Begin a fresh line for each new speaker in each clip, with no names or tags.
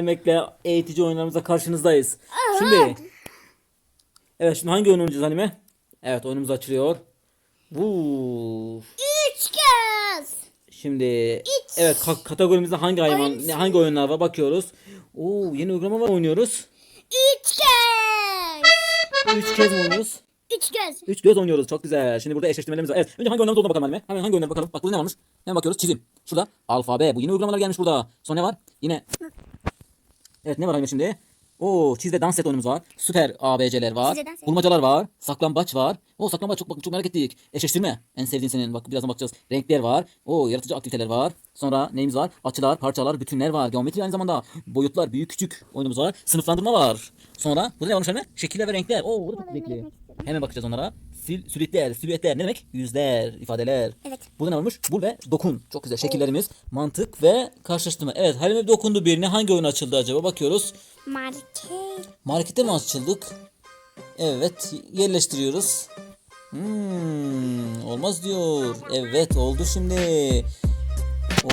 Demekle eğitici oyunlarımızla karşınızdayız. Şimdi Evet şimdi hangi oyun oynayacağız Halime? Evet oyunumuz açılıyor. Vuu.
Üç kez.
Şimdi evet ka- kategorimizde hangi hayvan ne, hangi oyunlar var bakıyoruz. Oo yeni uygulama var oynuyoruz.
Üç kez.
Üç kez mi oynuyoruz?
Üç kez.
Üç göz oynuyoruz. Çok güzel. Şimdi burada eşleştirmelerimiz var. Evet. Önce hangi oyunlarımız olduğuna bakalım Halime. Hemen hangi oyunlara bakalım. Bak burada ne varmış? Hemen bakıyoruz. Çizim. Şurada alfabe. Bu yeni uygulamalar gelmiş burada. Sonra ne var? Yine Evet ne var Halime şimdi? Oo çiz ve dans et oyunumuz var. Süper ABC'ler var.
Çiz ve dans et.
Bulmacalar var. Saklambaç var. Oo saklambaç çok bak çok merak ettik. Eşleştirme. En sevdiğin senin. Bak birazdan bakacağız. Renkler var. Oo yaratıcı aktiviteler var. Sonra neyimiz var? Açılar, parçalar, bütünler var. Geometri aynı zamanda. Boyutlar, büyük küçük oyunumuz var. Sınıflandırma var. Sonra burada ne varmış Halime? Şekiller ve renkler. Oo burada çok renkli. Hemen bakacağız onlara. Sil, silüetler, silüetler ne demek? Yüzler, ifadeler.
Evet.
Burada ne olmuş? Bul ve dokun. Çok güzel şekillerimiz. Mantık ve karşılaştırma. Evet Halime dokundu birine. Hangi oyun açıldı acaba? Bakıyoruz.
Market.
Markete mi açıldık? Evet. Yerleştiriyoruz. Hmm, olmaz diyor. Evet oldu şimdi.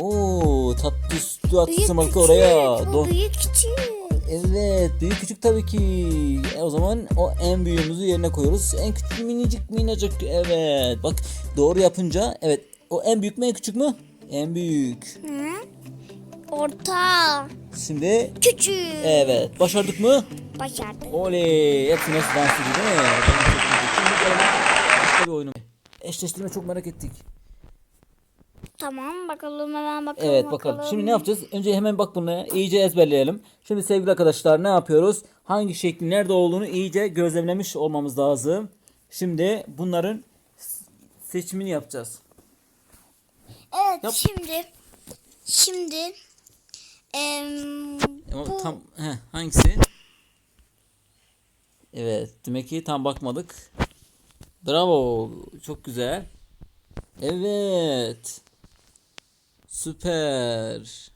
Oo, tatlı sütü atsın oraya.
Bu
Do-
büyük küçük.
Evet büyük küçük tabii ki. E, o zaman o en büyüğümüzü yerine koyuyoruz. En küçük minicik minicik evet. Bak doğru yapınca evet o en büyük mü en küçük mü? En büyük.
Hı? Orta.
Şimdi
Küçük.
evet başardık mı?
Başardı.
Oley hepsi nasıl dans ediyor değil mi? Şimdi başka bir oyunu. Eşleştirme çok merak ettik.
Tamam bakalım hemen bakalım.
Evet bakalım. Şimdi ne yapacağız? Önce hemen bak bunu iyice ezberleyelim. Şimdi sevgili arkadaşlar ne yapıyoruz? Hangi şeklin nerede olduğunu iyice gözlemlemiş olmamız lazım. Şimdi bunların seçimini yapacağız.
Evet
Yap.
şimdi. Şimdi. em, bu
tam heh, hangisi? Evet, demek ki tam bakmadık. Bravo, çok güzel. Evet. Süper.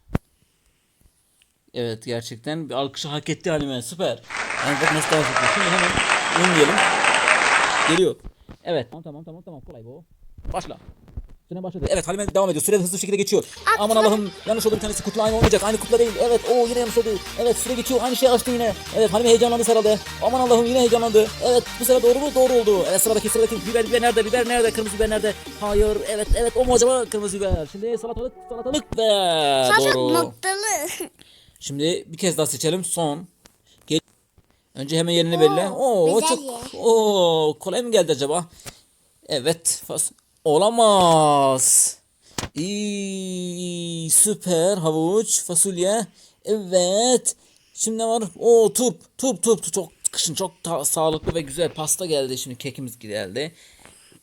Evet, gerçekten bir alkışı hak etti Halime. Süper. Yani bak nasıl dans ediyor. Şimdi hemen ünleyelim. Geliyor. Evet. Tamam tamam tamam tamam kolay bu. Başla. Süre başladı. Evet Halime devam ediyor. Süre hızlı bir şekilde geçiyor. Aman Allah'ım yanlış oldu bir tanesi kutla aynı olmayacak. Aynı kutla değil. Evet o yine yanlış oldu. Evet süre geçiyor. Aynı şey açtı yine. Evet Halime heyecanlandı herhalde. Aman Allah'ım yine heyecanlandı. Evet bu sefer doğru mu? Doğru oldu. Evet sıradaki sıradaki biber biber nerede? Biber nerede? Kırmızı biber nerede? Hayır. Evet evet o mu acaba? Kırmızı biber. Şimdi salatalık salatalık ve
sadece
doğru.
noktalı.
Şimdi bir kez daha seçelim. Son. Gel. Önce hemen yerini belirle. Oo çok
bezelye.
Oo kolay mı geldi acaba? Evet. Fas olamaz. İyi, süper havuç, fasulye. Evet. Şimdi ne var? Oo turp, turp, turp. Çok kışın çok sağlıklı ve güzel pasta geldi. Şimdi kekimiz geldi.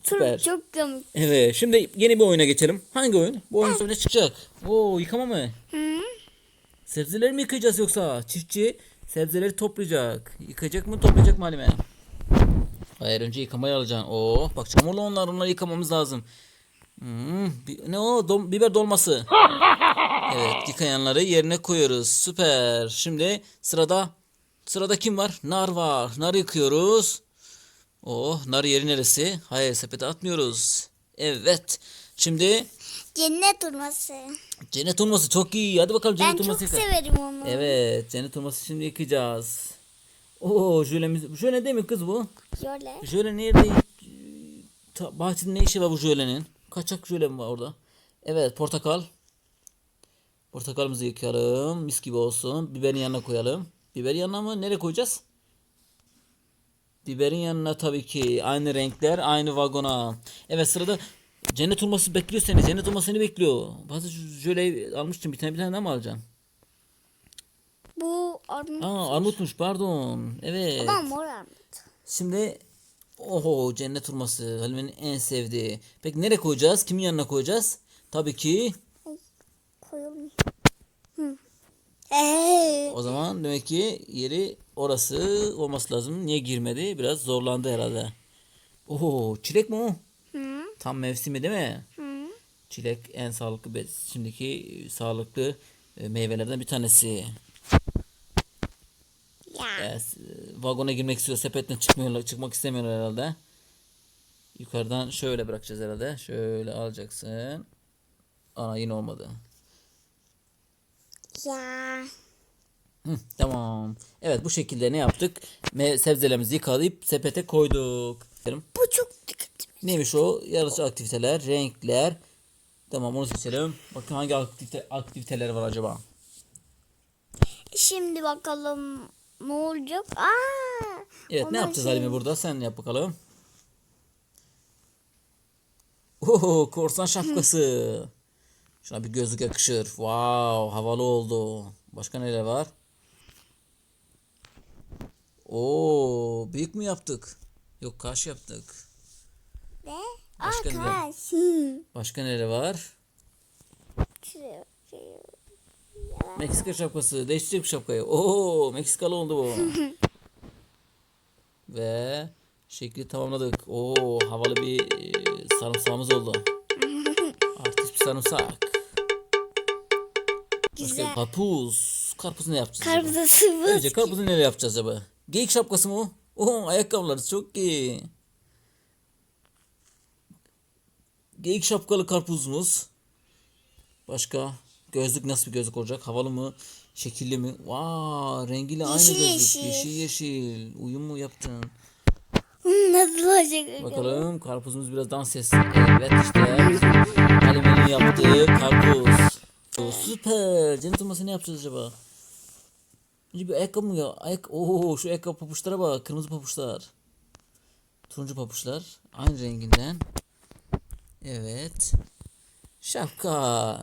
Süper.
Çok komik.
Evet. Şimdi yeni bir oyuna geçelim. Hangi oyun? Bu oyun sonra çıkacak? Oo yıkama mı? Sebzeleri mi yıkayacağız yoksa? Çiftçi sebzeleri toplayacak. Yıkayacak mı toplayacak mı Halime? Hayır önce yıkamayı alacaksın. Oo bak çamurlu onlar onları yıkamamız lazım. Hmm, bi- ne o? Dom- biber dolması. Evet yıkayanları yerine koyuyoruz. Süper. Şimdi sırada sırada kim var? Nar var. Nar yıkıyoruz. Oh nar yeri neresi? Hayır sepete atmıyoruz. Evet. Şimdi
Cennet hurması.
cennet olması çok iyi. Hadi bakalım cennet
Ben çok
olması yıka.
severim onu.
Evet, cennet olması şimdi yıkayacağız. Oo, jölemiz. Jöle değil mi kız bu?
Şöyle.
Jöle nerede? Ta, bahçede ne işi var bu jölenin? Kaçak jöle mi var orada? Evet, portakal. Portakalımızı yıkayalım. Mis gibi olsun. Biberin yanına koyalım. Biberin yanına mı? Nereye koyacağız? Biberin yanına tabii ki. Aynı renkler, aynı vagona. Evet sırada cennet olması bekliyor seni. Cennet olması seni bekliyor. Bazı jöle almıştım. Bir tane bir tane daha mı alacaksın?
Armut.
Aa armutmuş pardon. Evet.
Ama mor armut.
Şimdi oho cennet hurması Halime'nin en sevdiği. Peki nereye koyacağız? Kimin yanına koyacağız? Tabii ki.
Ee,
o zaman demek ki yeri orası olması lazım. Niye girmedi? Biraz zorlandı herhalde. Oho çilek mi o?
Hı.
Tam mevsimi değil mi?
Hı.
Çilek en sağlıklı şimdiki sağlıklı e, meyvelerden bir tanesi. E, vagona girmek istiyor. Sepetten çıkmıyorlar, çıkmak istemiyorlar herhalde. Yukarıdan şöyle bırakacağız herhalde. Şöyle alacaksın. Ana yine olmadı.
Ya.
Hı, tamam. Evet bu şekilde ne yaptık? Me sebzelerimizi yıkayıp sepete koyduk.
Bu çok dikkatli.
Neymiş o? Yarısı aktiviteler, renkler. Tamam onu seçelim. Bakın hangi aktivite aktiviteler var acaba?
Şimdi bakalım ne olacak? Aa!
Evet ne yapacağız
şey-
Halime burada? Sen yap bakalım. Oo, korsan şapkası. Şuna bir gözlük yakışır. Wow, havalı oldu. Başka neler var? Oo, büyük mü yaptık? Yok kaş yaptık.
Ve
Başka ne?
Akaş. Hı.
Başka neler var?
Şuraya, şuraya.
Meksika şapkası. Değiştirecek bir şapkayı. Oo, Meksikalı oldu bu. Ve şekli tamamladık. Oo, havalı bir e, sarımsağımız oldu. Artist bir sarımsak. Başka
Güzel.
karpuz. Karpuzu ne yapacağız?
Karpuza sıvı.
Önce karpuzu nereye yapacağız acaba? Geyik şapkası mı o? Oo, ayakkabıları çok iyi. Geyik şapkalı karpuzumuz. Başka? Gözlük nasıl bir gözlük olacak? Havalı mı? Şekilli mi? Vaa, rengiyle aynı
Yeşil
gözlük.
yeşil.
Yeşil yeşil. Uyum mu yaptın?
Nasıl olacak?
Bakalım karpuzumuz biraz dans etsin. Evet işte. Halime'nin yaptığı karpuz. Oo, süper. Cennet olmasa ne yapacağız acaba? Önce bir ayakkabı mı ya? Ayak Oo, şu ayakkabı papuçlara bak. Kırmızı papuçlar. Turuncu papuçlar. Aynı renginden. Evet. Şapka.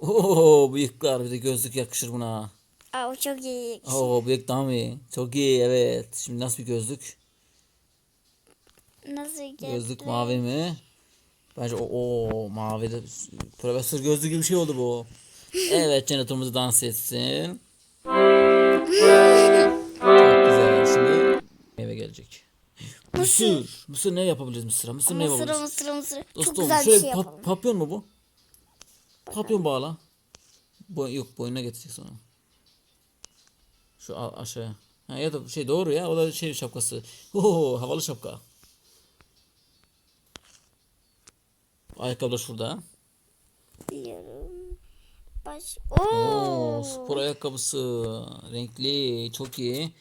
Oo, bıyıklar. Bir de gözlük yakışır buna.
Aa, o çok iyi.
Oo, bıyık daha mı iyi? Çok iyi evet. Şimdi nasıl bir gözlük?
Nasıl güzel.
Gözlük mavi mi? Bence o, o mavi de profesör gözlüğü gibi bir şey oldu bu. Evet cennetumuz dans etsin. Çok güzel. Şimdi meyve gelecek. Mısır. Mısır ne yapabiliriz mısıra? Mısır ne
Mısır,
yapabiliriz?
mısır, mısır. Çok
Dostum
güzel bir şey
pa-
yapalım.
papyon mu bu? Papyon bağla. Boy yok boynuna getirecek sonra. Şu aşağıya. Ha, ya da şey doğru ya o da şey şapkası. Oo, havalı şapka. Ayakkabı da şurada.
Biliyorum. Baş...
Oo,
Oo.
spor ayakkabısı. Renkli. Çok iyi.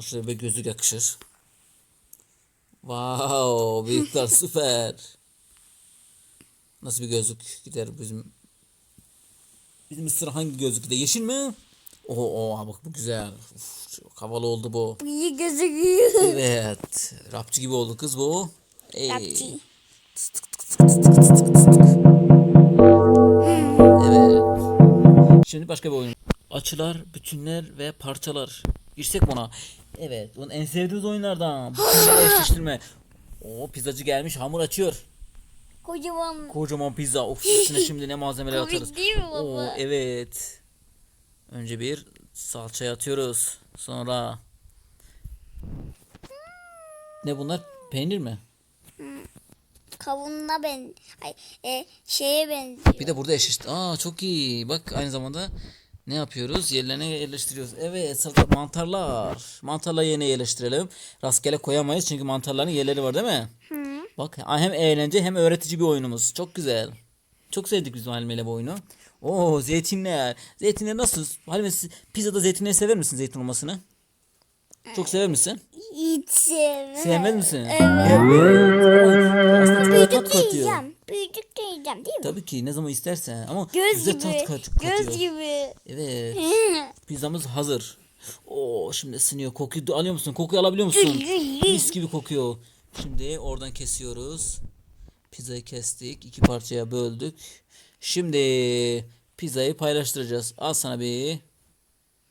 Şöyle bir gözlük yakışır. Wow, büyükler süper. Nasıl bir gözlük gider bizim bizim Mısır hangi gözlük gider? Yeşil mi? Oo, oo bak bu güzel. Uf, çok havalı oldu bu.
İyi gözüküyor.
Evet. Rapçi gibi oldu kız bu. Ey.
Rapçi.
Evet. Şimdi başka bir oyun. Açılar, bütünler ve parçalar. Girsek ona? Evet. Bunun en sevdiğimiz oyunlardan. Bütünleri eşleştirme. O pizzacı gelmiş hamur açıyor.
Kocaman.
Kocaman pizza. Of üstüne şimdi ne malzemeler
Komik
atarız.
değil mi baba?
Oo, evet. Önce bir salçayı atıyoruz. Sonra ne bunlar? Peynir mi?
Kavununa ben ay, e, şeye benziyor.
Bir de burada eşleşti. Aa çok iyi. Bak aynı zamanda ne yapıyoruz? Yerlerine yerleştiriyoruz. Evet salata mantarlar. Mantarları yerine yerleştirelim. Rastgele koyamayız çünkü mantarların yerleri var değil mi? Bak hem eğlence hem öğretici bir oyunumuz. Çok güzel. Çok sevdik biz Halime ile bu oyunu. Oo zeytinler. Zeytinler nasıl? Halime siz pizzada zeytinleri sever misin zeytin olmasını? Çok sever misin?
Hiç sevmem.
Sevmez misin?
Evet.
Aslında tat
Büyüdükçe
katıyor.
yiyeceğim. Büyüdükçe yiyeceğim değil mi?
Tabii ki ne zaman istersen ama
Göz gibi.
tat kat- katıyor.
Göz gibi.
Evet. Pizzamız hazır. Oo şimdi ısınıyor. Kokuyu alıyor musun? Kokuyu alabiliyor musun? Mis gibi kokuyor. Şimdi oradan kesiyoruz. Pizzayı kestik. iki parçaya böldük. Şimdi pizzayı paylaştıracağız. Al sana bir.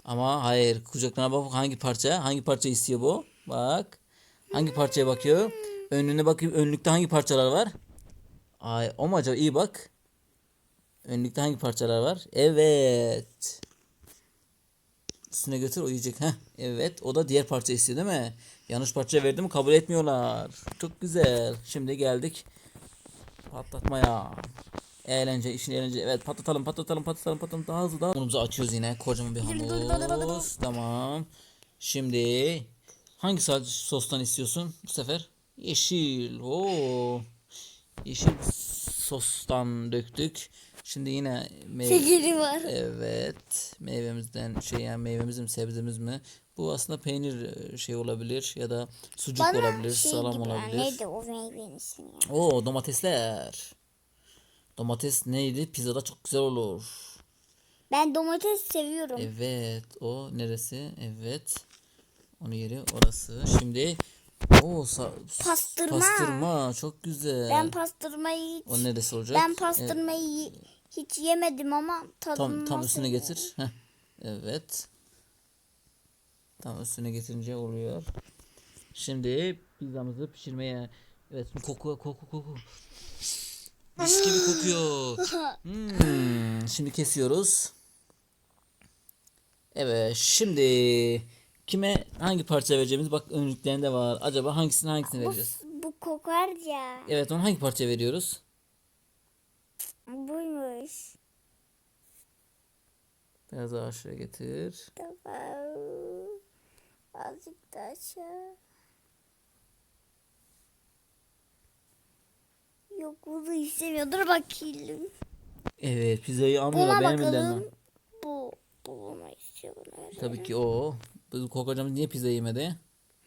Ama hayır. Kucaklarına bak hangi parça? Hangi parça istiyor bu? Bak. Hangi parçaya bakıyor? Önüne bakayım. Önlükte hangi parçalar var? Ay o mu acaba? İyi bak. Önlükte hangi parçalar var? Evet. Üstüne götür o yiyecek. Heh, evet o da diğer parça istiyor değil mi? Yanlış parça verdi mi kabul etmiyorlar. Çok güzel. Şimdi geldik patlatmaya. Eğlence, işin eğlence. Evet patlatalım, patlatalım, patlatalım, patlatalım. Daha hızlı, daha Unumuzu açıyoruz yine. Kocaman bir hamur. Tamam. Şimdi hangi sostan istiyorsun bu sefer? Yeşil. Oo. Yeşil sostan döktük. Şimdi yine meyve,
var.
Evet. Meyvemizden şey yani meyvemiz mi sebzemiz mi? Bu aslında peynir e, şey olabilir ya da sucuk
Bana
olabilir,
şey
salam
gibi,
olabilir.
Neydi o meyvenin ismi ya?
Oo domatesler. Domates neydi? Pizzada çok güzel olur.
Ben domates seviyorum.
Evet. O neresi? Evet. Onun yeri orası. Şimdi o
Pastırma.
Pastırma çok güzel.
Ben pastırmayı hiç
o neresi olacak?
ben
Evet,
pastırmayı y- hiç yemedim ama tadını
tam tam üstüne getir. Heh. Evet. Tam üstüne getirince oluyor. Şimdi pizzamızı pişirmeye Evet koku koku koku. Mis gibi kokuyor. Hmm, şimdi kesiyoruz. Evet şimdi kime hangi parça vereceğimiz bak önlüklerinde var. Acaba hangisini hangisini
Bu,
vereceğiz?
bu kokar ya.
Evet onu hangi parça veriyoruz?
Buymuş.
Biraz daha aşağı getir.
Tamam. Azıcık daha aşağı. Yok bunu istemiyor. Dur bakayım.
Evet pizzayı almıyorlar
Buna
beğenmediler mi?
bakalım. Bu. Bu bunu istiyor. bunu.
Tabii ki o. Bizim kokacamız niye pizza yemedi?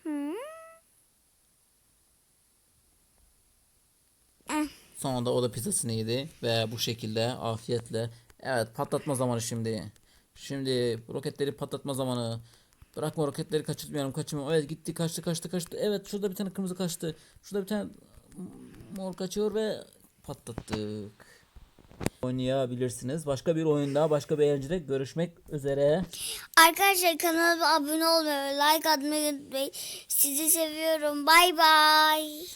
Hı?
Sonunda o da pizzasını yedi ve bu şekilde afiyetle. Evet patlatma zamanı şimdi. Şimdi roketleri patlatma zamanı. Bırakma roketleri kaçırmayalım kaçırmayalım. Evet gitti kaçtı kaçtı kaçtı. Evet şurada bir tane kırmızı kaçtı. Şurada bir tane mor kaçıyor ve patlattık. Oynayabilirsiniz. Başka bir oyunda başka bir eğlencede görüşmek üzere.
Arkadaşlar kanalıma abone olmayı, like atmayı unutmayın. Sizi seviyorum. Bay bay.